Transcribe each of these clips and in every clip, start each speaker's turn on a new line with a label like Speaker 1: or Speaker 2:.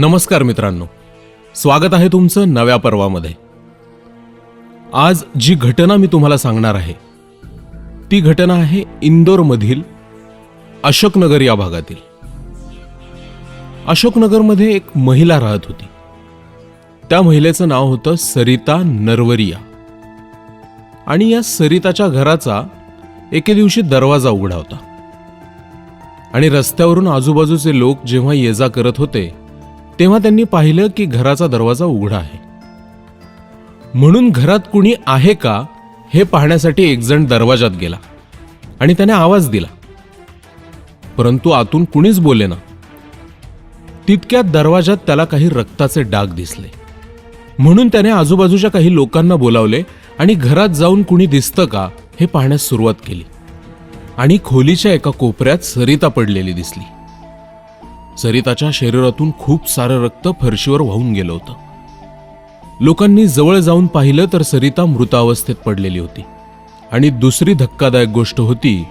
Speaker 1: नमस्कार मित्रांनो. स्वागत आहे तुमचं नव्या पर्वामध्ये. आज जी घटना मी तुम्हाला सांगणार आहे ती घटना आहे इंदोरमधील अशोकनगर या भागातील. अशोकनगरमध्ये एक महिला राहत होती. त्या महिलेचं नाव होतं सरिता नरवरिया. आणि या सरिताच्या घराचा एके दिवशी दरवाजा उघडा होता. आणि रस्त्यावरून आजूबाजूचे लोक जेव्हा ये जा करत होते तेव्हा त्यांनी पाहिलं की घराचा दरवाजा उघडा आहे. म्हणून घरात कुणी आहे का हे पाहण्यासाठी एकजण दरवाजात गेला आणि त्याने आवाज दिला. परंतु आतून कुणीच बोले ना. तितक्यात दरवाजात त्याला काही रक्ताचे डाग दिसले. म्हणून त्याने आजूबाजूच्या काही लोकांना बोलावले आणि घरात जाऊन कुणी दिसतं का हे पाहण्यास सुरुवात केली. आणि खोलीच्या एका कोपऱ्यात सरिता पडलेली दिसली. सरिताच्या शरीरातून खूप सारं रक्त फरशीवर वाहून गेलं होतं. लोकांनी जवळ जाऊन पाहिलं तर सरिता मृतावस्थेत पडलेली होती. आणि दुसरी धक्कादायक गोष्ट होती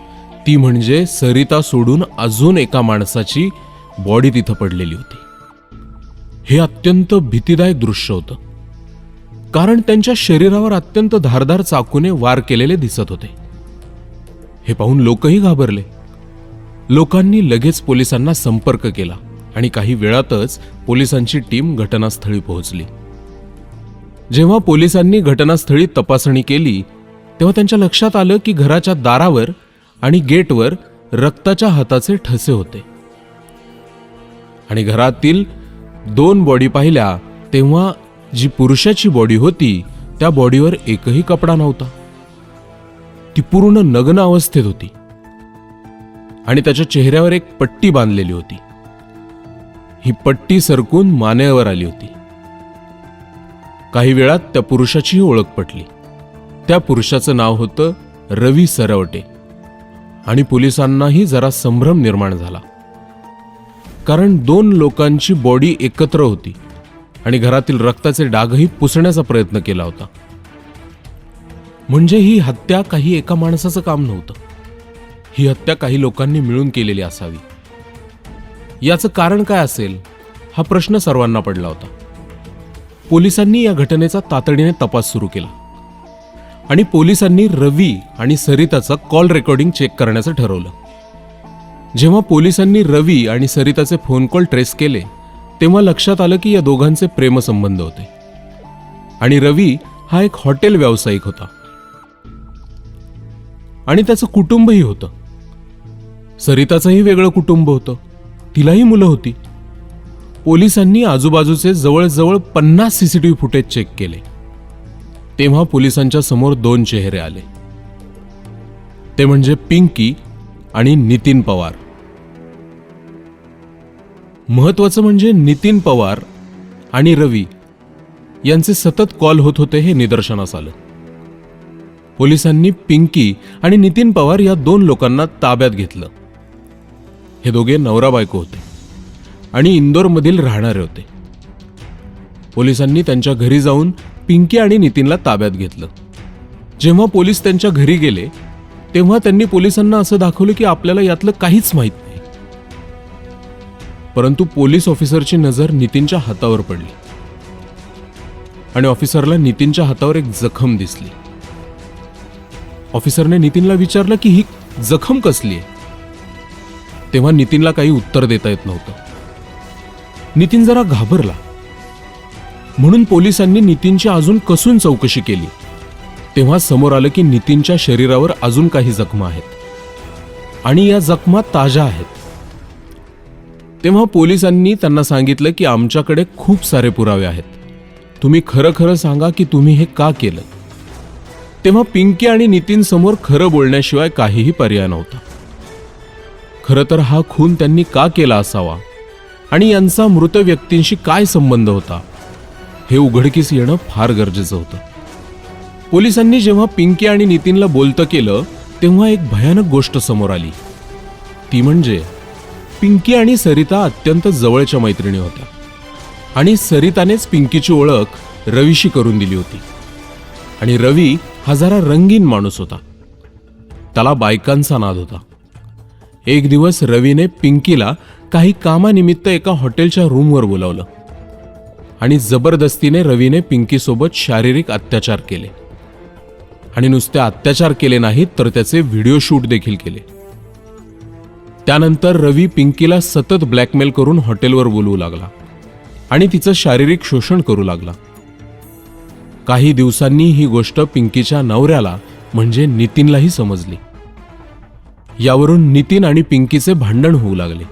Speaker 1: ती म्हणजे सरिता सोडून अजून एका माणसाची बॉडी तिथं पडलेली होती. हे अत्यंत भीतीदायक दृश्य होतं. कारण त्यांच्या शरीरावर अत्यंत धारदार चाकूने वार केलेले दिसत होते. हे पाहून लोकही घाबरले. लोकांनी लगेच पोलिसांना संपर्क केला आणि काही वेळातच पोलिसांची टीम घटनास्थळी पोहोचली. जेव्हा पोलिसांनी घटनास्थळी तपासणी केली तेव्हा त्यांच्या लक्षात आलं की घराच्या दारावर आणि गेटवर रक्ताच्या हाताचे ठसे होते. आणि घरातील दोन बॉडी पाहिल्या तेव्हा जी पुरुषाची बॉडी होती त्या बॉडीवर एकही कपडा नव्हता. ती पूर्ण नग्न अवस्थेत होती. आणि त्याच्या चेहऱ्यावर एक पट्टी बांधलेली होती. ही पट्टी सरकून मानेवर आली होती. काही वेळात त्या पुरुषाचीही ओळख पटली. त्या पुरुषाचं नाव होतं रवी सरवटे. आणि पोलिसांनाही जरा संभ्रम निर्माण झाला. कारण दोन लोकांची बॉडी एकत्र होती आणि घरातील रक्ताचे डागही पुसण्याचा प्रयत्न केला होता. म्हणजे ही हत्या काही एका माणसाचं काम नव्हतं. ही हत्या काही लोकांनी मिळून केलेली असावी. याचं कारण काय असेल? हा प्रश्न सर्वांना पडला होता. पोलिसांनी या घटनेचा तातडीने तपास सुरू केला. आणि पोलिसांनी रवी आणि सरिताचं कॉल रेकॉर्डिंग चेक करण्याचं ठरवलं. जेव्हा पोलिसांनी रवी आणि सरिताचे फोन कॉल ट्रेस केले तेव्हा लक्षात आलं की या दोघांचे प्रेमसंबंध होते. आणि रवी हा एक हॉटेल व्यावसायिक होता. आणि त्याचं कुटुंबही होतं. सरिताचंही वेगळं कुटुंब होतं. तिलाही मुलं होती. पोलिसांनी आजूबाजूचे जवळजवळ पन्नास सीसीटीव्ही फुटेज चेक केले. तेव्हा पोलिसांच्या समोर दोन चेहरे आले. ते म्हणजे पिंकी आणि नितीन पवार. महत्वाचं म्हणजे नितीन पवार आणि रवी यांचे सतत कॉल होत होते हे निदर्शनास आलं. पोलिसांनी पिंकी आणि नितीन पवार या दोन लोकांना ताब्यात घेतलं. हे दोघे नवरा बायको होते. आणि इंदोरमधील राहणारे होते. पोलिसांनी त्यांच्या घरी जाऊन पिंकी आणि नितीनला ताब्यात घेतलं. जेव्हा पोलीस त्यांच्या घरी गेले तेव्हा त्यांनी पोलिसांना असं दाखवलं की आपल्याला यातलं काहीच माहीत नाही. परंतु पोलीस ऑफिसरची नजर नितीनच्या हातावर पडली. आणि ऑफिसरला नितीनच्या हातावर एक जखम दिसली. ऑफिसरने नितीनला विचारलं की ही जखम कसली आहे? तेव्हा नितीनला काही उत्तर देता येत नव्हतं. नितीन जरा घाबरला. म्हणून पोलिसांनी नितीनची अजून कसून चौकशी केली. तेव्हा समोर आलं की नितीनच्या शरीरावर अजून काही जखमा आहेत. आणि या जखमा ताज्या आहेत. तेव्हा पोलिसांनी त्यांना सांगितलं की आमच्याकडे खूप सारे पुरावे आहेत. तुम्ही खरं खरं सांगा की तुम्ही हे का केलं? तेव्हा पिंकी आणि नितीन समोर खरं बोलण्याशिवाय काहीही पर्याय नव्हता. खरं तर हा खून त्यांनी का केला असावा? आणि यांचा मृत व्यक्तींशी काय संबंध होता? हे उघडकीस येणं फार गरजेचं होतं. पोलिसांनी जेव्हा पिंकी आणि नितीनला बोलतं केलं तेव्हा एक भयानक गोष्ट समोर आली. ती म्हणजे पिंकी आणि सरिता अत्यंत जवळच्या मैत्रिणी होत्या. आणि सरितानेच पिंकीची ओळख रवीशी करून दिली होती. आणि रवी हा जरा रंगीन माणूस होता. त्याला बायकांचा नाद होता. एक दिवस रवीने पिंकीला काही कामानिमित्त एका हॉटेलच्या रूमवर बोलावलं. आणि जबरदस्तीने रवीने पिंकीसोबत शारीरिक अत्याचार केले. आणि नुसते अत्याचार केले नाहीत तर त्याचे व्हिडिओ शूट देखील केले. त्यानंतर रवी पिंकीला सतत ब्लॅकमेल करून हॉटेलवर बोलवू लागला. आणि तिचं शारीरिक शोषण करू लागला. काही दिवसांनी ही गोष्ट पिंकीच्या नवऱ्याला म्हणजे नितीनलाही समजली. यावरून नितीन आणि पिंकीचे भांडण होऊ लागले.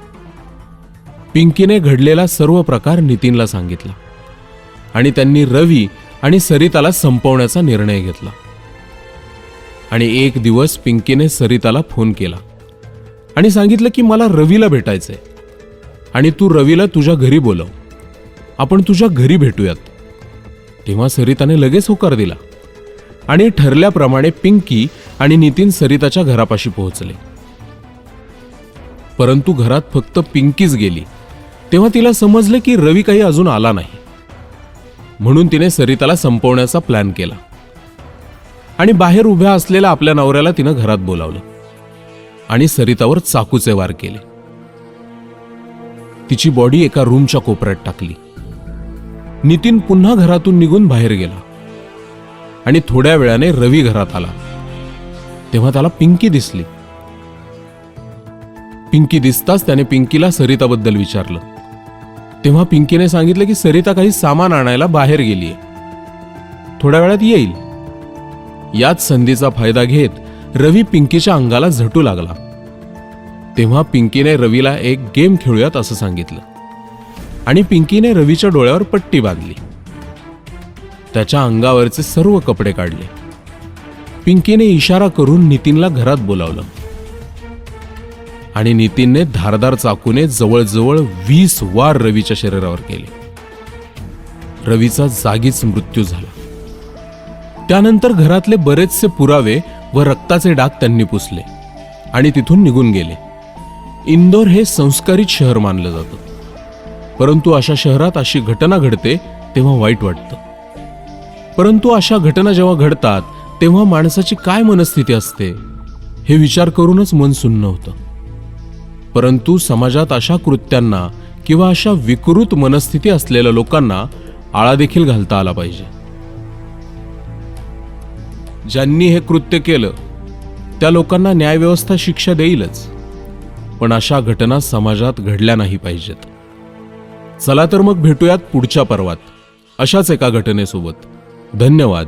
Speaker 1: पिंकीने घडलेला सर्व प्रकार नितीनला सांगितला आणि त्यांनी रवी आणि सरिताला संपवण्याचा निर्णय घेतला. आणि एक दिवस पिंकीने सरिताला फोन केला आणि सांगितलं की मला रवीला भेटायचंय आणि तू रवीला तुझ्या घरी बोलव. आपण तुझ्या घरी भेटूयात. तेव्हा सरिताने लगेच होकार दिला आणि ठरल्याप्रमाणे पिंकी आणि नितीन सरिताच्या घरापाशी पोहोचले. परंतु घरात फक्त पिंकीच गेली. तेव्हा तिला समजलं की रवी काही अजून आला नाही. म्हणून तिने सरिताला संपवण्याचा प्लॅन केला. आणि बाहेर उभ्या असलेल्या आपल्या नवऱ्याला तिनं घरात बोलावलं. आणि सरितावर चाकूचे वार केले. तिची बॉडी एका रूमच्या कोपऱ्यात टाकली. नितीन पुन्हा घरातून निघून बाहेर गेला. आणि थोड्या वेळाने रवी घरात आला. तेव्हा त्याला पिंकी दिसली. पिंकी दिसताच त्याने पिंकीला सरिताबद्दल विचारलं. तेव्हा पिंकीने सांगितलं की सरिता काही सामान आणायला बाहेर गेलीये. थोड्या वेळात येईल. याच संधीचा फायदा घेत रवी पिंकीच्या अंगाला झटू लागला. तेव्हा पिंकीने रवीला एक गेम खेळूयात असं सांगितलं. आणि पिंकीने रवीच्या डोळ्यावर पट्टी बांधली. त्याच्या अंगावरचे सर्व कपडे काढले. पिंकीने इशारा करून नितीनला घरात बोलावलं. आणि नितीनने धारदार चाकूने जवळजवळ वीस वार रवीच्या शरीरावर केले. रवीचा जागीच मृत्यू झाला. त्यानंतर घरातले बरेचसे पुरावे व रक्ताचे डाग त्यांनी पुसले आणि तिथून निघून गेले. इंदोर हे संस्कारित शहर मानलं जातं. परंतु अशा शहरात अशी घटना घडते तेव्हा वाईट वाटतं. परंतु अशा घटना जेव्हा घडतात तेव्हा माणसाची काय मनस्थिती असते हे विचार करूनच मन सुन्न होतं. परंतु समाजात अशा कृत्यांना किंवा अशा विकृत मनस्थिती असलेल्या लोकांना आळा देखील घालता आला पाहिजे. ज्यांनी हे कृत्य केलं त्या लोकांना न्यायव्यवस्था शिक्षा देईलच. पण अशा घटना समाजात घडल्या नाही पाहिजेत. चला तर मग भेटूयात पुढच्या पर्वात. अशाच एका घटनेसोबत. धन्यवाद.